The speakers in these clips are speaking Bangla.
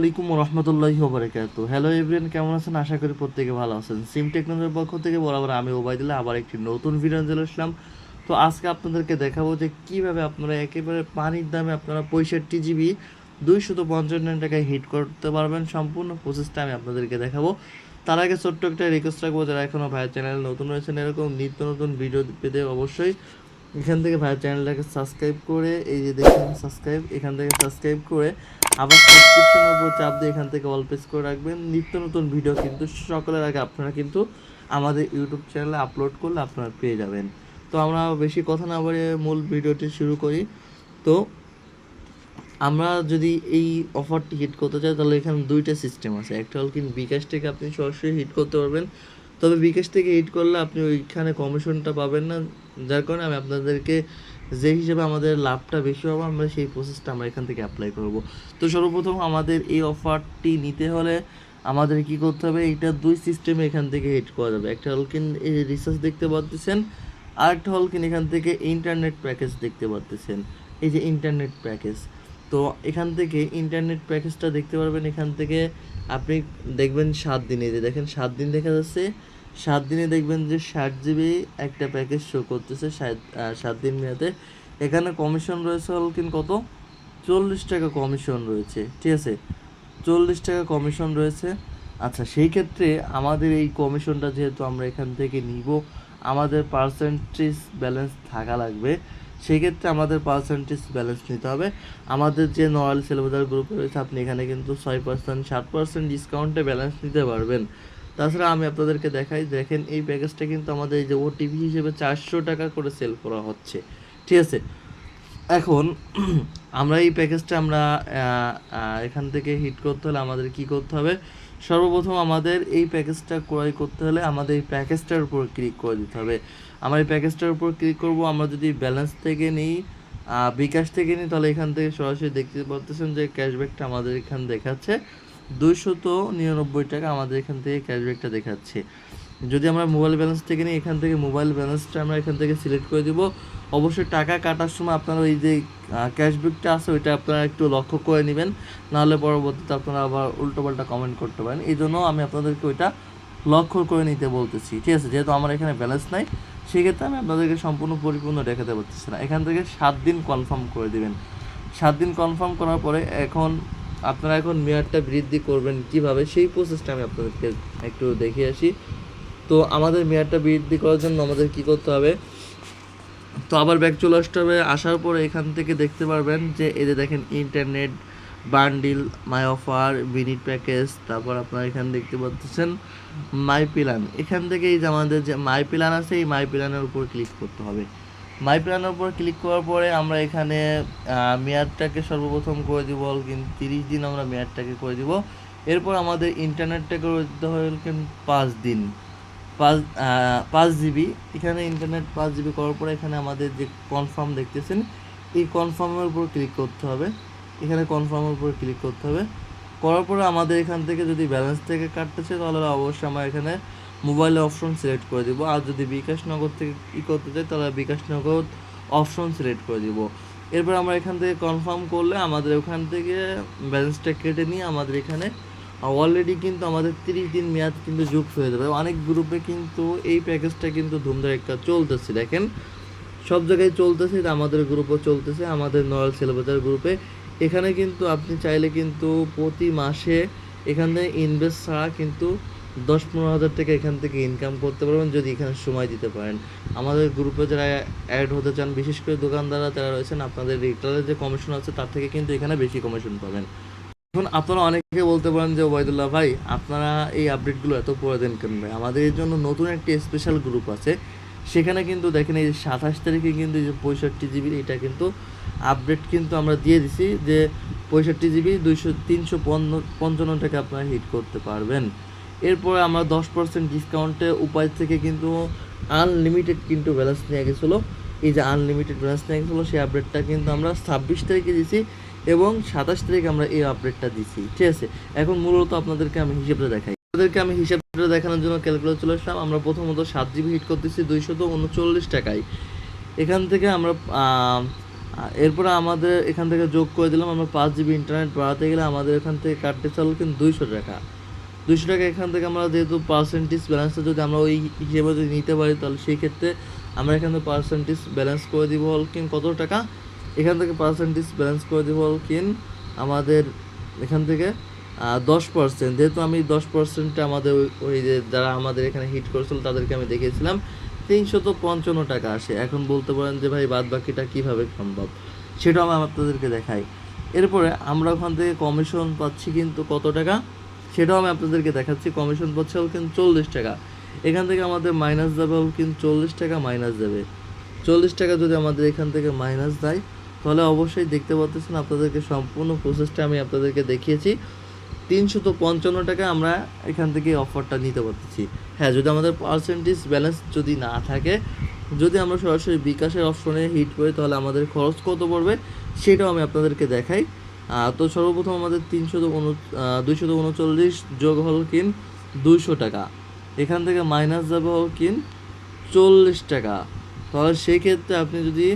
আসসালামাইকুম রহমতুল্লাহি ওবরাকাত হ্যালো এভরিয়ান কেমন আছেন? আশা করি প্রত্যেকে ভালো আছেন। সিম টেকনোলজির পক্ষ থেকে বরাবর আমি ওবায়দুল্লাহ আবার একটি নতুন ভিডিও চলে আসলাম। তো আজকে আপনাদেরকে দেখাবো যে কীভাবে আপনারা একেবারে পানির দামে আপনারা পঁয়ষট্টি জিবি দুইশত পঞ্চান্ন টাকায় হিট করতে পারবেন। সম্পূর্ণ প্রসেসটা আমি আপনাদেরকে দেখাবো। তার আগে ছোট্ট একটা রিকোয়েস্ট রাখব, যারা এখনও ভাইয়ের চ্যানেল নতুন রয়েছেন, এরকম নিত্য নতুন ভিডিও পেতে অবশ্যই এখান থেকে ভাইয়ের চ্যানেলটাকে সাবস্ক্রাইব করে, এই যে দেখুন সাবস্ক্রাইব এখান থেকে সাবস্ক্রাইব করে আবার সাবস্ক্রিপশনের উপর চাপ দিয়ে এখান থেকে অল পেজ করে রাখবেন। নিত্য নতুন ভিডিও কিন্তু সকলের আগে আপনারা কিন্তু আমাদের ইউটিউব চ্যানেলে আপলোড করলে আপনারা পেয়ে যাবেন। তো আমরা বেশি কথা না বলে মূল ভিডিওটি শুরু করি। তো আমরা যদি এই অফারটি হিট করতে চাই, তাহলে এখানে দুইটা সিস্টেম আছে। একটা হল কিন্তু বিকাশ থেকে আপনি সরাসরি হিট করতে পারবেন। তবে বিকাশ থেকে হিট করলে আপনি ওইখানে কমিশনটা পাবেন না। যার কারণে আমি আপনাদেরকে যে হিসেবে আমাদের লাভটা বেশি হবে, আমরা সেই প্রসেসটা আমরা এখান থেকে অ্যাপ্লাই করব। তো সর্বপ্রথম আমাদের এই অফারটি নিতে হলে আমাদের কি করতে হবে? এটা দুই সিস্টেমে এখান থেকে হিট করা যাবে। একটা হল কিন এই রিসার্চ দেখতে পাচ্ছেন আরেকটা হল কিন এখান থেকে ইন্টারনেট প্যাকেজ দেখতে পাচ্ছেন এই যে ইন্টারনেট প্যাকেজ তো এখান থেকে ইন্টারনেট প্যাকেজটা দেখতে পারবেন, এখান থেকে আপনি দেখবেন সাত দিনে যে দেখেন সাত দিন দেখা যাচ্ছে সাত দিনে দেখবেন যে ষাট জিবি একটা প্যাকেজ শো করতেছে সাত দিন মেয়াদে। এখানে কমিশন রয়েছে হল কিন কত? চল্লিশ টাকা কমিশন রয়েছে, ঠিক আছে? চল্লিশ টাকা কমিশন রয়েছে। আচ্ছা সেই ক্ষেত্রে আমাদের এই কমিশনটা যেহেতু আমরা এখান থেকে নিব, আমাদের পার্সেন্টেজ ব্যালেন্স থাকা লাগবে। সেই ক্ষেত্রে আমাদের পার্সেন্টেজ ব্যালেন্স নিতে হবে। আমাদের যে নয়াল সেলবাজার গ্রুপ রয়েছে, আপনি এখানে কিন্তু ছয় পার্সেন্ট সাত পার্সেন্ট ডিসকাউন্টে ব্যালেন্স নিতে পারবেন। তাছাড়া আমি আপনাদেরকে দেখাই, দেখেন এই প্যাকেজটা কিন্তু আমাদের এই যে ওটিভি হিসেবে চারশো টাকা করে সেল করা হচ্ছে। ঠিক আছে? এখন আমরা এই প্যাকেজটা আমরা এখান থেকে হিট করতে হলে আমাদের কি করতে হবে? সর্বপ্রথম আমাদের এই প্যাকেজটা ক্রয় করতে হলে আমাদের এই প্যাকেজটার উপর ক্লিক করে দিতে হবে। আমরা এই প্যাকেজটার উপর ক্লিক করব, আমরা যদি ব্যালেন্স থেকে নিই বিকাশ থেকে নিই, তাহলে এখান থেকে সরাসরি দেখতে পারতেছেন যে ক্যাশব্যাকটা আমাদের এখানে দেখাচ্ছে। দুইশত নিরানব্বই টাকা আমাদের এখান থেকে ক্যাশব্যাকটা দেখাচ্ছে। যদি আমরা মোবাইল ব্যালেন্স থেকে নিই, এখান থেকে মোবাইল ব্যালেন্সটা আমরা এখান থেকে সিলেক্ট করে দিব। অবশ্যই টাকা কাটার সময় আপনারা ওই যে ক্যাশব্যাকটা আছে, ওইটা আপনারা একটু লক্ষ্য করে নেবেন। নাহলে পরবর্তীতে আপনারা আবার উল্টোপাল্টা কমেন্ট করতে পারেন। এই জন্য আমি আপনাদেরকে ওইটা লক্ষ্য করে নিতে বলতেছি। ঠিক আছে, যেহেতু আমার এখানে ব্যালেন্স নাই, সেক্ষেত্রে আমি আপনাদেরকে সম্পূর্ণ পরিপূর্ণ দেখাতে পারতেছি না। এখান থেকে সাত দিন কনফার্ম করে দিবেন। সাত দিন কনফার্ম করার পরে এখন আপনারা এখন মেয়াদটা বৃদ্ধি করবেন কীভাবে, সেই প্রসেসটা আমি আপনাদেরকে একটু দেখিয়ে আসি। তো আমাদের মেয়াদটা বৃদ্ধি করার জন্য আমাদের কি করতে হবে? তো আবার ব্যাক চলে আসতে হবে। আসার পরে এখান থেকে দেখতে পারবেন যে যে দেখেন internet bundle my offer minute package তারপর আপনারা এখানে দেখতে পাচ্ছেন মাই প্ল্যান এখান থেকে এই যে আমাদের যে মাই প্ল্যান আছে, এই মাই প্ল্যানের উপর ক্লিক করতে হবে। মাই প্ল্যানের উপর ক্লিক করার পরে আমরা এখানে মেয়াদটাকে সর্বপ্রথম করে দিব কিন্তু তিরিশ দিন আমরা মেয়াদটাকে করে দিব। এরপর আমাদের ইন্টারনেটটাকে করে দিতে হবে পাঁচ দিন। পাঁচ পাঁচ জিবি এখানে ইন্টারনেট পাঁচ জিবি করার পরে এখানে আমাদের যে কনফার্ম দেখতেছেন, এই কনফার্মের উপর ক্লিক করতে হবে। এখানে কনফার্মের উপর ক্লিক করতে হবে। করার পরে আমাদের এখান থেকে যদি ব্যালেন্স থেকে কাটতেছে তাহলে অবশ্যই আমরা এখানে মোবাইলে অপশন সিলেক্ট করে দিব। আর যদি বিকাশ নগর থেকে ই করতে চাই তাহলে বিকাশ নগর অপশন সিলেক্ট করে দিব। এরপর আমরা এখান থেকে কনফার্ম করলে আমাদের ওখান থেকে ব্যালেন্সটা কেটে নিয়ে আমাদের এখানে অলরেডি কিন্তু আমাদের তিরিশ দিন মেয়াদ কিন্তু যুক্ত হয়ে যাবে। অনেক গ্রুপে কিন্তু এই প্যাকেজটা কিন্তু ধুমধার একটা চলতেছে, দেখেন। সব জায়গায় চলতেছে আমাদের গ্রুপও চলতেছে, আমাদের নয়াল সেলবাজার গ্রুপে এখানে কিন্তু আপনি চাইলে কিন্তু প্রতি মাসে এখান ইনভেস্ট ছাড়া কিন্তু দশ পনেরো হাজার টাকা এখান থেকে ইনকাম করতে পারবেন যদি এখানে সময় দিতে পারেন। আমাদের গ্রুপে যারা অ্যাড হতে চান, বিশেষ করে দোকানদাররা যারা রয়েছেন, আপনাদের রিটেলের যে কমিশন আছে, তার থেকে কিন্তু এখানে বেশি কমিশন পাবেন। এখন আপনারা অনেকে বলতে পারেন যে, ওবায়দুল্লাহ ভাই, আপনারা এই আপডেটগুলো এত পরে দেন কেন আমাদের এর জন্য নতুন একটি স্পেশাল গ্রুপ আছে। সেখানে কিন্তু দেখেন এই যে সাতাশ তারিখে কিন্তু এই যে পঁয়ষট্টি জিবি এটা কিন্তু আপডেট কিন্তু আমরা দিয়ে দিছি যে পঁয়ষট্টি জিবি দুইশো, তিনশো পঞ্চান্ন টাকা আপনারা হিট করতে পারবেন। এরপরে আমরা দশ পার্সেন্ট ডিসকাউন্টে উপায় থেকে কিন্তু আনলিমিটেড কিন্তু ব্যালেন্স নিয়ে গেছিল। এই যে আনলিমিটেড ব্যালেন্স নিয়ে গেছিল, সেই আপডেটটা কিন্তু আমরা ছাব্বিশ তারিখে দিছি এবং সাতাশ তারিখে আমরা এই আপডেটটা দিছি। ঠিক আছে? এখন মূলত আপনাদেরকে আমি হিসেবটা দেখাই। আপনাদেরকে আমি হিসাবটা দেখানোর জন্য ক্যালকুলেট চলে আসলাম। আমরা প্রথমত সাত জিবি হিট করতেছি, দুইশত উনচল্লিশ টাকায়। এখান থেকে আমরা এরপরে আমাদের এখান থেকে যোগ করে দিলাম। আমরা পাঁচ জিবি ইন্টারনেট বাড়াতে গেলে আমাদের এখান থেকে কাটতে চালু কিন্তু দুইশো টাকা। দুইশো টাকা এখান থেকে আমরা যেহেতু পার্সেন্টেজ ব্যালেন্সটা যদি আমরা ওই হিসেবে যদি নিতে পারি, তাহলে সেই ক্ষেত্রে আমরা এখান থেকে পার্সেন্টেজ ব্যালেন্স করে দিব হল কিন কত টাকা? এখান থেকে পার্সেন্টেজ ব্যালেন্স করে দিব হল কিন আমাদের এখান থেকে দশ পার্সেন্ট যেহেতু আমি দশ পার্সেন্টে আমাদের ওই যে যারা আমাদের এখানে হিট করেছিল, তাদেরকে আমি দেখিয়েছিলাম, তিনশত পঞ্চান্ন টাকা আসে। এখন বলতে পারেন যে ভাই বাদ বাকিটা কীভাবে সম্ভব? সেটাও আমি আপনাদেরকে দেখাই। এরপরে আমরা ওখান থেকে কমিশন পাচ্ছি কিন্তু কত টাকা? সেটাও আমি আপনাদেরকে দেখাচ্ছি। কমিশন পাচ্ছে কিন্তু চল্লিশ টাকা। এখান থেকে আমাদের মাইনাস যাবে কিন্তু চল্লিশ টাকা মাইনাস যাবে। চল্লিশ টাকা যদি আমাদের এখান থেকে মাইনাস দেয়, তাহলে অবশ্যই দেখতে পাচ্ছেন আপনাদেরকে সম্পূর্ণ প্রসেসটা আমি আপনাদেরকে দেখিয়েছি। তিনশত পঞ্চান্ন টাকা আমরা এখান থেকে অফারটা নিতে পারতেছি। হ্যাঁ যদি আমাদের পার্সেন্টেজ ব্যালেন্স যদি না থাকে, যদি আমরা সরাসরি বিকাশের অপশনে হিট করি, তাহলে আমাদের খরচ কত পড়বে, সেটাও আমি আপনাদেরকে দেখাই। তো সর্বপ্রথম আমাদের তিনশত দুইশত উনচল্লিশ যোগ হল কিন দুইশো টাকা। এখান থেকে মাইনাস যাবে হল কিন চল্লিশ টাকা। তাহলে সেই ক্ষেত্রে আপনি যদি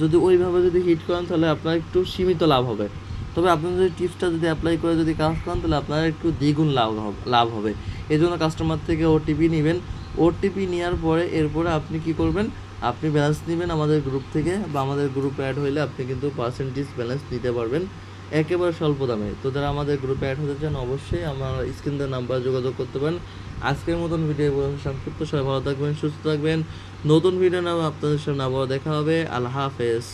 যদি ওইভাবে যদি হিট করেন, তাহলে আপনার একটু সীমিত লাভ হবে। তবে আপনি যদি টিপসটা যদি অ্যাপ্লাই করে যদি কাজ করেন, তাহলে আপনার একটু দ্বিগুণ লাভ লাভ হবে। এই জন্য কাস্টমার থেকে ওটিপি নেবেন। ওটিপি নেওয়ার পরে এরপরে আপনি কি করবেন আপনি ব্যালেন্স নেবেন আমাদের গ্রুপ থেকে বা আমাদের গ্রুপে অ্যাড হইলে আপনি কিন্তু পার্সেন্টেজ ব্যালেন্স নিতে পারবেন। একেবারে স্বল্প দামে। তো যারা আমাদের গ্রুপে অ্যাড হতে চান অবশ্যই আমার স্ক্রিনের নাম্বার যোগাযোগ করতে পারেন। আজকের মতন ভিডিও সংক্ষিপ্ত। সবাই ভালো থাকবেন, সুস্থ থাকবেন। নতুন ভিডিও নামে আপনাদের সামনে আবার দেখা হবে। আল্লাহ হাফেজ।